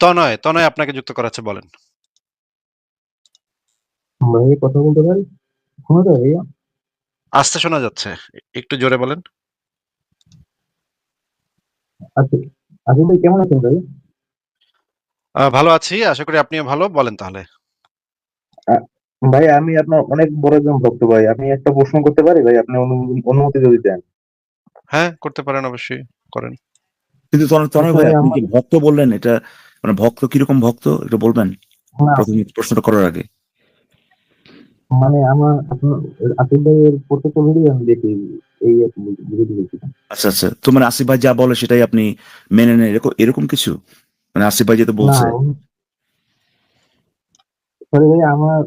তনয়, তনয় আপনাকে যুক্ত করা আছে বলেন। ভাই কথা বলতে পারি? শোনা যায় ভাইয়া? আস্তে শোনা যাচ্ছে। একটু জোরে বলেন। আচ্ছা, ভাই কেমন আছেন ভাই? ভালো আছি। আশা করি আপনিও ভালো। বলেন তাহলে। ভাই আমি আপনার অনেক বড় একজন ভক্ত ভাই। আমি একটা প্রশ্ন করতে পারি ভাই? আপনি অনুমতি যদি দেন। হ্যাঁ, করতে পারেন অবশ্যই। করেন। কিন্তু তনয় ভাই আপনি ভক্ত বললেন এটা মানে ভক্ত কীরকম ভক্ত একটু বলবেন? ১ম এ প্রশ্নটা করার আগে। মানে আমার আসিফ ভাইয়ের প্রত্যেকটা ভিডিও আমি দেখি। এই। আচ্ছা, আচ্ছা। তো মানে আসিফ ভাই যা বলে সেটাই আপনি মেনে নেন এরক এরকম কিছু? মানে আসিফ ভাই যেটা বলছে সরি ভাই আমার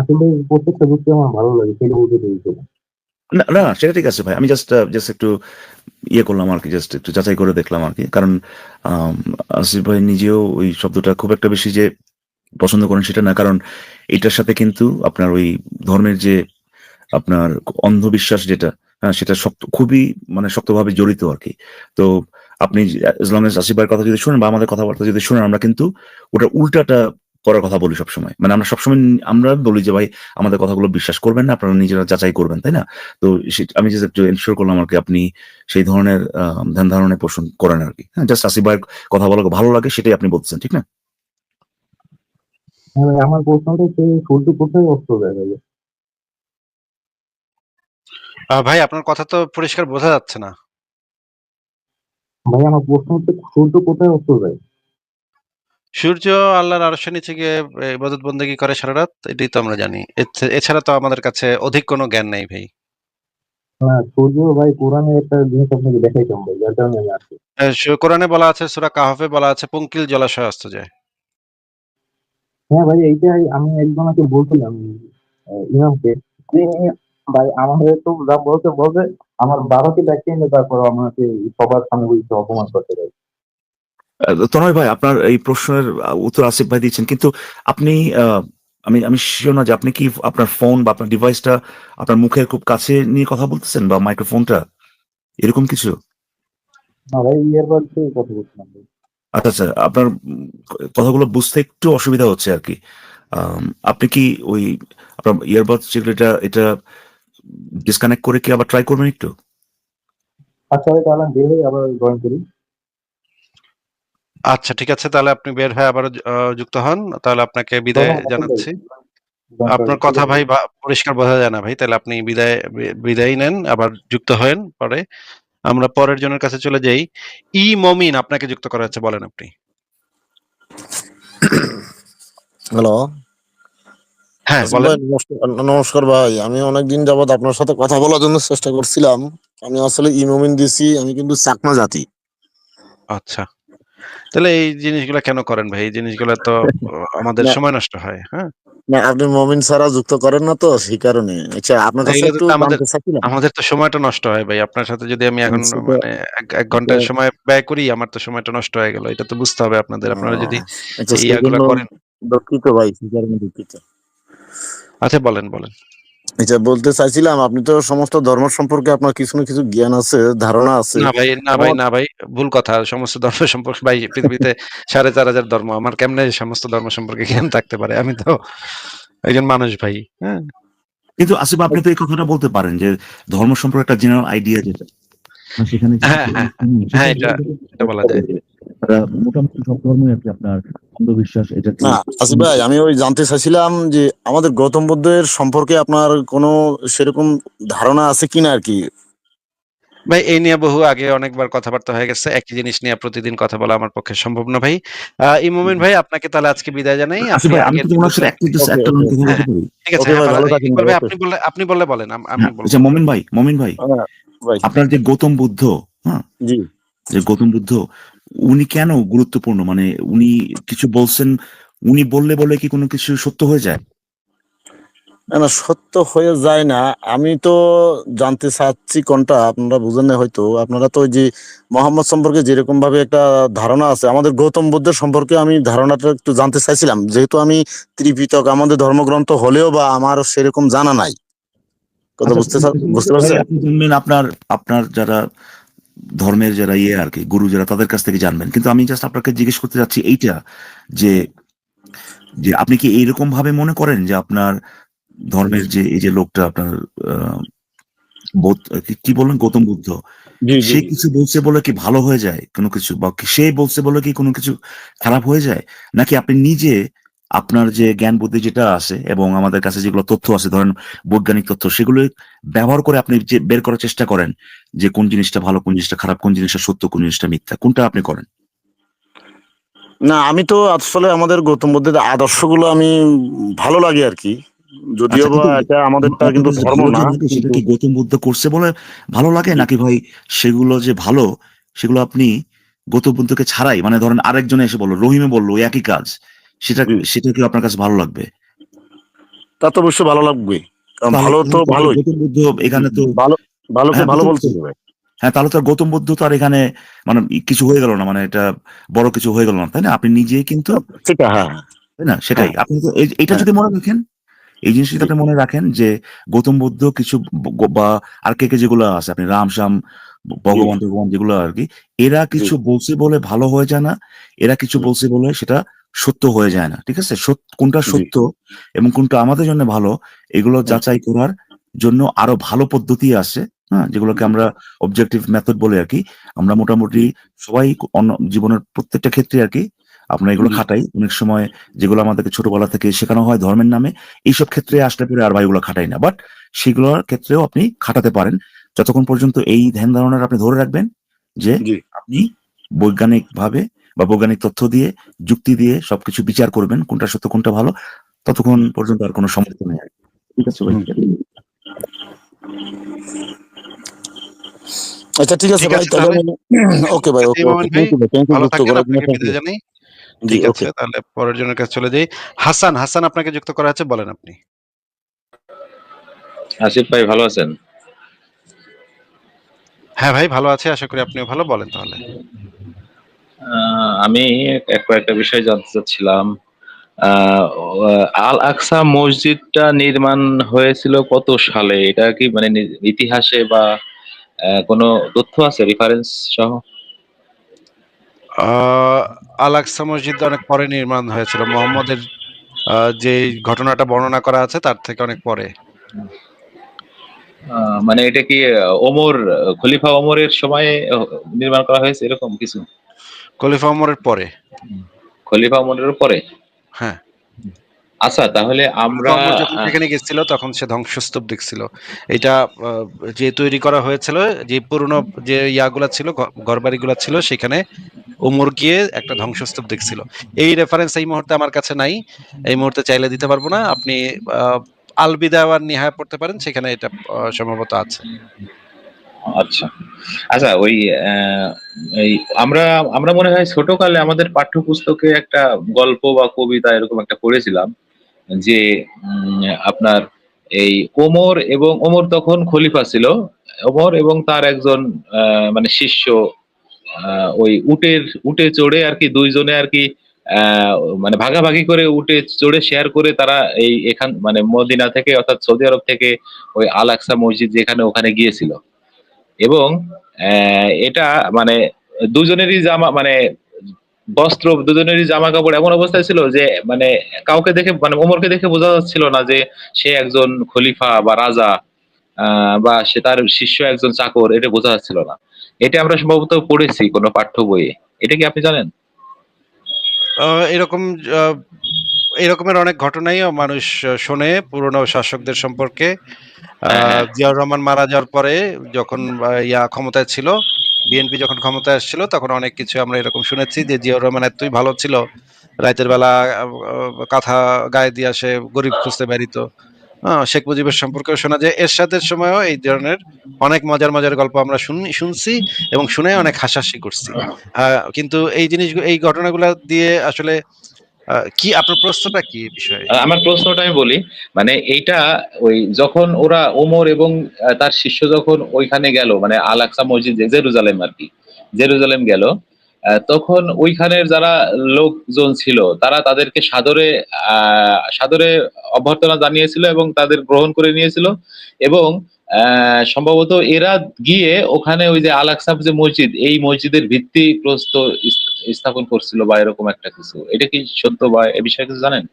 আসিফ ভাইয়ের প্রত্যেকটা ভিডিও আমার ভালো লাগে। সেটা বলতে চাইছিলাম। না, না সেটা ঠিক আছে ভাই। আমি জাস্ট জাস্ট একটু ইয়ে করলাম আর কি জাস্ট একটু যাচাই করে দেখলাম আর কি কারণ আসিফ ভাই নিজেও ওই শব্দটা খুব একটা বেশি যে পছন্দ করেন সেটা না। কারণ এটার সাথে কিন্তু আপনার ওই ধর্মের যে আপনার অন্ধবিশ্বাস যেটা, হ্যাঁ? সেটা শক্ত খুবই মানে শক্তভাবে জড়িত আর কি তো আপনি as আসিফ ভাইয়ের কথা যদি শোনেন বা আমাদের কথাবার্তা যদি শোনেন আমরা কিন্তু ওটার উল্টাটা করার কথা বলি সবসময়। মানে আমরা সবসময় আমরা বলি যে ভাই আমাদের কথাগুলো বিশ্বাস করবেন না। আপনারা নিজেরা যাচাই করবেন, তাই না? তো আমি একটু এনশিওর করলাম আর কি আপনি সেই ধরনের ধ্যান ধারণায় পোষণ করেন আরকি। হ্যাঁ? জাস্ট আসিফ ভাইয়ের কথা বলা ভালো লাগে সেটাই আপনি বলতেছেন, ঠিক না? হ্যাঁ ভাই আমার প্রশ্নটা হচ্ছে সূর্য কোথায় অস্ত যায় ভাই? আপনার কথা তো পরিষ্কার বোঝা যাচ্ছে না। ভাই আমার প্রশ্ন হচ্ছে সূর্য কোথায় অস্ত যায়? সূর্য আল্লাহর আরশের নিচে গিয়ে ইবাদত বন্দেগী করে সারারাত। এটাই তো আমরা জানি। এছাড়া তো আমাদের কাছে অধিক কোনো জ্ঞান নাই ভাই। সূর্য ভাই কোরআনে একটা জিনিস আপনাকে দেখাইতাম ভাই। যার কারণে আমি আসছি। কোরআনে বলা আছে সূরা কাহফে বলা আছে পঙ্কিল জলাশয়ে অস্ত যায়। হ্যাঁ ভাই এইটাই আমি একজনকে বলছিলাম ইমামকে। তিনি ভাই আমাদের তো যা বলছে বলছে আমার বাবাকে ডাকিয়ে এনে তারপর আমাকে সবার সামনে অপমান করতে দেয়। তনয় ভাই আপনার এই প্রশ্নের উত্তর আসিফ ভাই দিচ্ছেন। কিন্তু আপনি আমি আমি সিউর না যে আপনি কি আপনার ফোন বা আপনার ডিভাইসটা আপনার মুখের খুব কাছে নিয়ে কথা বলতেছেন বা মাইক্রোফোনটা? এরকম কিছু? না ভাই ইয়ারবাড দিয়ে কথা বলছিলাম। আচ্ছা, আচ্ছা। আপনার কথাগুলো বুঝতে একটু অসুবিধা হচ্ছে আরকি। আম আপনি কি ওই আপনার ইয়ারবাডস যেগুলো এটা এটা ডিসকানেক্ট করে কি আবার ট্রাই করবেন একটু? আচ্ছা তাহলে আমি বের আবার জয়েন করি। আচ্ছা ঠিক আছে। তাহলে আপনি বের হয়ে আবার যুক্ত হন। তাহলে আপনাকে বিদায়। জানাচ্ছি। আপনার কথা ভাই পরিষ্কার বোঝা যায় না ভাই। তাহলে আপনি বিদায় বিদায় নেন। আবার যুক্ত হয়েন পরে। আমরা পরের জনের কাছে চলে যাই। ই মমিন আপনাকে যুক্ত করা হয়েছে বলেন আপনি। হ্যালো। হ্যাঁ, বলেন। নমস্কার নমস্কার ভাই। আমি অনেকদিন যাবৎ আপনার সাথে কথা বলার জন্য চেষ্টা করছিলাম। আমি আসলে ই-মোমিন দিছি। আমি কিন্তু চাকমা জাতি। আচ্ছা। তাহলে এই জিনিসগুলা কেন করেন ভাই? এই জিনিসগুলা তো আমাদের সময় নষ্ট হয়। হ্যাঁ? না আপনি মমিন ছাড়া যুক্ত করেন না তো সেই কারণে। আচ্ছা আপনার কাছে একটু আমাদের আমাদের তো সময়টা নষ্ট হয় ভাই। আপনার সাথে যদি আমি এখন মানে ১ ১ ঘণ্টা সময় ব্যয় করি আমার তো সময়টা নষ্ট হয়ে গেল। এটা তো বুঝতে হবে আপনাদের। আপনারা যদি আচ্ছা ইয়াগুলা করেন দুঃখিত ভাই। সেই কারণে দুঃখিত। আচ্ছা বলেন, বলেন। আচ্ছা বলতে চাইছিলাম আপনি তো সমস্ত ধর্ম সম্পর্কে আপনার কিছু না কিছু জ্ঞান আছে, ধারণা আছে। না ভাই, না ভাই, না ভাই। ভুল কথা। সমস্ত ধর্ম সম্পর্কে ভাই পৃথিবীতে ৪,৫০০ ধর্ম। আমার কেমনে সমস্ত ধর্ম সম্পর্কে জ্ঞান থাকতে পারে? আমি তো একজন মানুষ ভাই। হ্যাঁ? কিন্তু আসিফ আপনি তো এই কথাটা বলতে পারেন যে ধর্ম সম্পর্কে একটা জেনারেল আইডিয়া যেটা। সেখানে হ্যাঁ, হ্যাঁ, হ্যাঁ। এটা এটা বলা যায়। মোটামুটি সব ধর্মই আরকি আপনার অন্ধবিশ্বাস এটাকে না আসিফ ভাই আমি ওই জানতে চাইছিলাম যে আমাদের গৌতম বুদ্ধের সম্পর্কে আপনার কোনো সেরকম ধারণা আছে কিনা আরকি? ভাই এই নিয়ে বহু আগে অনেকবার কথাবার্তা হয়ে গেছে। একই জিনিস নিয়ে প্রতিদিন কথা বলা আমার পক্ষে সম্ভব না ভাই। আ ই ভাই আপনাকে তাহলে আজকে বিদায় জানাই। কি হ্যাঁ? ঠিক আছে। হ্যাঁ। আপনি বললে আপনি বললে বলেন। আম হ্যাঁ, বলব আচ্ছা মমিন ভাই, মমিন ভাই হ্যাঁ, আপনার যে গৌতম বুদ্ধ, হ্যাঁ? জি। যে গৌতম বুদ্ধ উনি কেন গুরুত্বপূর্ণ? মানে উনি কিছু বলছেন, উনি বললে, বলে কি কোনো কিছু সত্য হয়ে যায়? না, না সত্য হয়ে যায় না। আমি তো জানতে চাচ্ছি কোনটা আপনারা বুঝেন নাই হয়তো। আপনারা তো ওই যে মোহাম্মদ সম্পর্কে যেরকম ভাবে একটা ধারণা আছে, আমাদের গৌতম বুদ্ধের সম্পর্কে আমি ধারণাটা একটু জানতে চাইছিলাম। যেহেতু আমি ত্রিপিটক আমাদের ধর্মগ্রন্থ হলেও বা আমার সেরকম জানা নাই। কথা আচ্ছা বুঝতে বুঝতে পারছেন? আপনি আপনার আপনার যারা ধর্মের যারা ইয়ে আর কি গুরু যারা তাদের কাছ থেকে জানবেন। কিন্তু আমি জাস্ট আপনাকে জিজ্ঞেস করতে চাচ্ছি এইটা যে যে আপনি কি এইরকম ভাবে মনে করেন যে আপনার ধর্মের যে এই যে লোকটা আপনার আহ, কি- বললেন? গৌতম বুদ্ধ। সে কিছু বলছে বলে কি ভালো হয়ে যায় কোনো কিছু? বা সে বলছে বলে কি কোনো কিছু খারাপ হয়ে যায়? নাকি আপনি নিজে আপনার যে জ্ঞান বুদ্ধি যেটা আছে এবং আমাদের কাছে যেগুলো তথ্য আছে ধরেন বৈজ্ঞানিক তথ্য সেগুলো ব্যবহার করে আপনি যে বের করার চেষ্টা করেন যে কোন জিনিসটা ভালো কোন জিনিসটা খারাপ কোন জিনিসটা সত্য কোন জিনিসটা মিথ্যা কোনটা আপনি করেন? না আমি তো আসলে আমাদের গৌতম বুদ্ধের আদর্শগুলো আমি ভালো লাগে আর কি। যদিও আচ্ছা, এটা আমাদেরটা কিন্তু ধর্ম না সেটা কি গৌতম বুদ্ধ করছে বলে ভালো লাগে? নাকি ভাই সেগুলো যে ভালো সেগুলো আপনি গৌতম বুদ্ধকে ছাড়াই মানে ধরেন আরেকজনে এসে বলল রহিমে বলল একই কাজ। সেটা সেটা কি আপনার কাছে ভালো লাগবে? তা তো অবশ্যই ভালো লাগবে। ভালো তো বুদ্ধ এখানে তো ভালো ভালোকে হ্যাঁ, ভালো বলতে হবে। হ্যাঁ তাহলে তো গৌতম বুদ্ধ তো আর এখানে মানে কিছু হয়ে গেল না মানে এটা বড় কিছু হয়ে গেল না তাই না? আপনি কিন্তু সেটা হ্যাঁ হ্যাঁ। তাই না? সেটাই। আপনি তো হ্যাঁ। যদি মনে রাখেন এই জিনিসটা যদি আপনি মনে রাখেন যে গৌতম বুদ্ধ কিছু বা আর কে কে যেগুলো আছে আপনি রাম শ্যাম ভগবান ভগবান যেগুলো আর কি এরা কিছু বলছে বলে ভালো হয়ে যায় না এরা কিছু বলছে বলে সেটা সত্য হয়ে যায় না ঠিক আছে? কোনটা সত্য এবং কোনটা আমাদের জন্য ভালো এগুলো যাচাই করার জন্য আরও ভালো পদ্ধতি আছে হ্যাঁ? যেগুলোকে আমরা অবজেক্টিভ মেথড বলে আর কি। আমরা মোটামুটি সবাই অন্য জীবনের প্রত্যেকটা ক্ষেত্রে আর কি আমরা এগুলো খাটাই। অনেক সময় যেগুলো আমাদেরকে ছোটবেলা থেকে শেখানো হয় ধর্মের নামে এইসব ক্ষেত্রে আসলে পরে আর ভাই এগুলো খাটাই না। বাট সেগুলোর ক্ষেত্রেও আপনি খাটাতে পারেন। যতক্ষণ পর্যন্ত এই ধ্যান ধারণাটা আপনি ধরে রাখবেন যে আপনি বৈজ্ঞানিক ভাবে বা বৈজ্ঞানিক তথ্য দিয়ে যুক্তি দিয়ে সবকিছু বিচার করবেন কোনটা সত্য কোনটা ভালো ততক্ষণ পর্যন্ত আর কোনো সমস্যা নেই আর ঠিক আছে ভাই? আচ্ছা ঠিক আছে ভাই তাহলে ওকে ভাই ওকে ভালো যুক্ত করার জন্য আপনাকে বিদায় জানাই। ঠিক আছে তাহলে পরের জনের কাছে চলে যাই। হাসান হাসান আপনাকে যুক্ত করা আছে বলেন আপনি। আসিফ ভাই ভালো আছেন? হ্যাঁ ভাই ভালো আছে আশা করি আপনিও ভালো বলেন তাহলে। আমি এক কয়েকটা বিষয় জানতে চাচ্ছিলাম। আল আকসা মসজিদটা নির্মাণ হয়েছিল কত সালে? এটা কি মানে ইতিহাসে বা কোনো তথ্য আছে রেফারেন্স সহ? আল আকসা মসজিদ অনেক পরে নির্মাণ হয়েছিল। মোহাম্মদের যে ঘটনাটা বর্ণনা করা আছে তার থেকে অনেক পরে। মানে এটা কি ওমর খলিফা ওমরের সময়ে নির্মাণ করা হয়েছে এরকম কিছু? খলিফা ওমরের পরে? খলিফা ওমরের পরে? হ্যাঁ। আচ্ছা তাহলে আমরা ওমর আহ, সেখানে গেছিল তখন সে ধ্বংসস্তূপ দেখছিল। এটা যে তৈরি করা হয়েছিল যে পুরনো যে ইয়াগুলা ছিল ঘরবাড়িগুলা ছিল সেখানে উমর গিয়ে একটা ধ্বংসস্তূপ দেখছিল। এই রেফারেন্স এই মুহূর্তে আমার কাছে নাই। এই মুহূর্তে চাইলে দিতে পারব না। আপনি আহ, আল বিদাওয়ার নিহায় পড়তে পারেন সেখানে এটা সম্ভবত আছে। আচ্ছা। আচ্ছা ওই আমরা আমরা মনে হয় ছোটকালে আমাদের পাঠ্যপুস্তকে একটা গল্প বা কবিতা এরকম একটা পড়েছিলাম যে আপনার এই ওমর এবং, ওমর তখন খলিফা ছিল। ওমর এবং তার একজন মানে শিষ্য ওই উটের, উটে চড়ে আর কি দুইজনে আর কি মানে ভাগাভাগি করে উটে চড়ে শেয়ার করে তারা এই এখান মানে মদিনা থেকে অর্থাৎ সৌদি আরব থেকে ওই আল আকসা মসজিদ যেখানে ওখানে গিয়েছিল। এবং এটা মানে দুজনেরই জামা মানে বস্ত্র, দুজনেরই জামা কাপড় এমন অবস্থায় ছিল যে মানে কাউকে দেখে মানে ওমরকে দেখে বোঝা যাচ্ছিল না যে সে একজন খলিফা বা রাজা বা সে তার শিষ্য একজন চাকর, এটা বোঝা যাচ্ছিল না। এটা আমরা সম্ভবত পড়েছি কোনো পাঠ্য বইয়ে। এটা কি আপনি জানেন? এরকম এরকমের অনেক ঘটনাই মানুষ শোনে পুরনো শাসকদের সম্পর্কে। আহ, হ্যাঁ। জিয়াউর রহমান মারা যাওয়ার পরে যখন ইয়া ক্ষমতায় ছিল বিএনপি যখন ক্ষমতায় আসছিল তখন অনেক কিছু আমরা এরকম শুনেছি যে জিয়াউর রহমান এতই ভালো ছিল রাতের বেলা কাঁথা গায়ে দিয়ে আসে গরিব খুঁজতে বেরিত। শেখ মুজিবের সম্পর্কেও শোনা যায়। এরশাদের সময়ও এই ধরনের অনেক মজার মজার গল্প আমরা শুনি শুনছি এবং শুনে অনেক হাসাহাসি করছি। আহ, কিন্তু এই জিনিস এই ঘটনাগুলো দিয়ে আসলে কি আপনার প্রশ্নটা কি বিষয়ে? আমার প্রশ্নটা আমি বলি মানে এইটা ওই যখন ওরা ওমর এবং তার শিষ্য যখন ওইখানে গেল মানে আল আকসা মসজিদ, জেরুজালেম আর কি, জেরুজালেম গেল তখন ওইখানের যারা লোকজন ছিল, তারা তাদেরকে সাদরে সাদরে অভ্যর্থনা জানিয়েছিল এবং তাদের গ্রহণ করে নিয়েছিল এবং সম্ভবত এরা গিয়ে ওখানে ওই যে আল আকসাব যে মসজিদ, এই মসজিদের ভিত্তি প্রস্তর ইস- স্থাপন করছিল বা এরকম একটা কিছু। এটা কি সত্য বা এ বিষয়ে কিছু জানেন?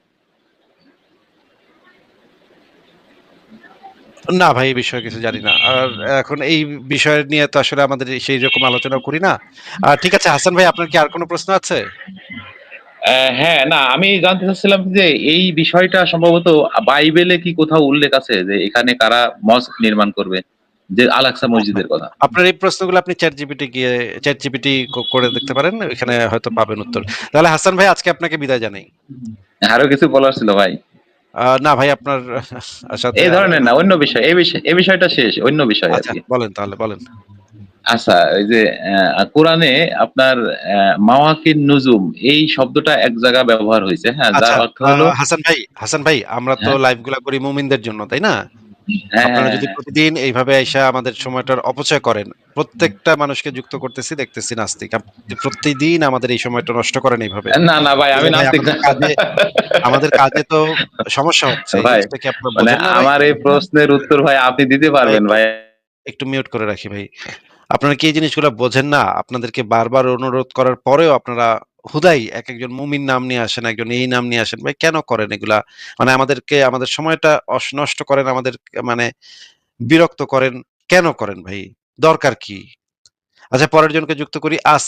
না ভাই এই বিষয়ে কিছু জানি না। আর এখন এই বিষয় নিয়ে তো আসলে আমাদের সেই রকম আলোচনা করি না। আর ঠিক আছে হাসান ভাই আপনার কি আর কোনো প্রশ্ন আছে? হ্যাঁ না আমি জানতে চাচ্ছিলাম যে এই বিষয়টা সম্ভবত বাইবেলে কি কোথাও উল্লেখ আছে যে এখানে কারা মস্ক নির্মাণ করবে? যে আলাক্সা মসজিদের কথা। আপনার এই প্রশ্নগুলো আপনি চ্যাট জিপিটি গিয়ে চ্যাট জিপিটি করে দেখতে পারেন এখানে হয়তো পাবেন উত্তর। তাহলে হাসান ভাই আজকে আপনাকে বিদায় জানাই। আরও কিছু বলার ছিল ভাই? না ভাই আপনার সাথে এই ধরনের না অন্য বিষয় এই বিষয় এই বিষয়টা শেষ অন্য বিষয় আচ্ছা বলেন তাহলে বলেন। আচ্ছা ওই যে কোরআনে আপনার মাওয়াকিন নুজুম এই শব্দটা এক জায়গা ব্যবহার হয়েছে হ্যাঁ যার আচ্ছা অর্থ হলো হাসান ভাই হাসান ভাই আমরা তো হ্যাঁ। লাইভগুলা করি মুমিনদের জন্য তাই না? হ্যাঁ আপনারা হ্যাঁ, যদি। প্রতিদিন এইভাবে এসে আমাদের সময়টার অপচয় করেন প্রত্যেকটা মানুষকে যুক্ত করতেছি দেখতেছি নাস্তিক আপনি প্রতিদিন আমাদের এই সময়টা নষ্ট করেন এইভাবে না না ভাই আমি নাস্তিক না। আমাদের কাজে- তো সমস্যা হচ্ছে মানে? আমার এই প্রশ্নের উত্তর ভাই আপনি দিতে পারবেন ভাই একটু মিউট করে রাখি ভাই আপনারা কি এই জিনিসগুলো বোঝেন না আপনাদেরকে বারবার অনুরোধ করার পরেও আপনারা হুদাই, এক একজন মুমিন নাম নিয়ে আসেন, একজন এই নাম নিয়ে আসেন। ভাই, কেন করেন এগুলা? মানে আমাদেরকে, আমাদের সময়টা অসনষ্ট করেন আমাদের মানে বিরক্ত করেন, কেন করেন ভাই? দরকার কি? আচ্ছা পরের জনকে যুক্ত করি, আস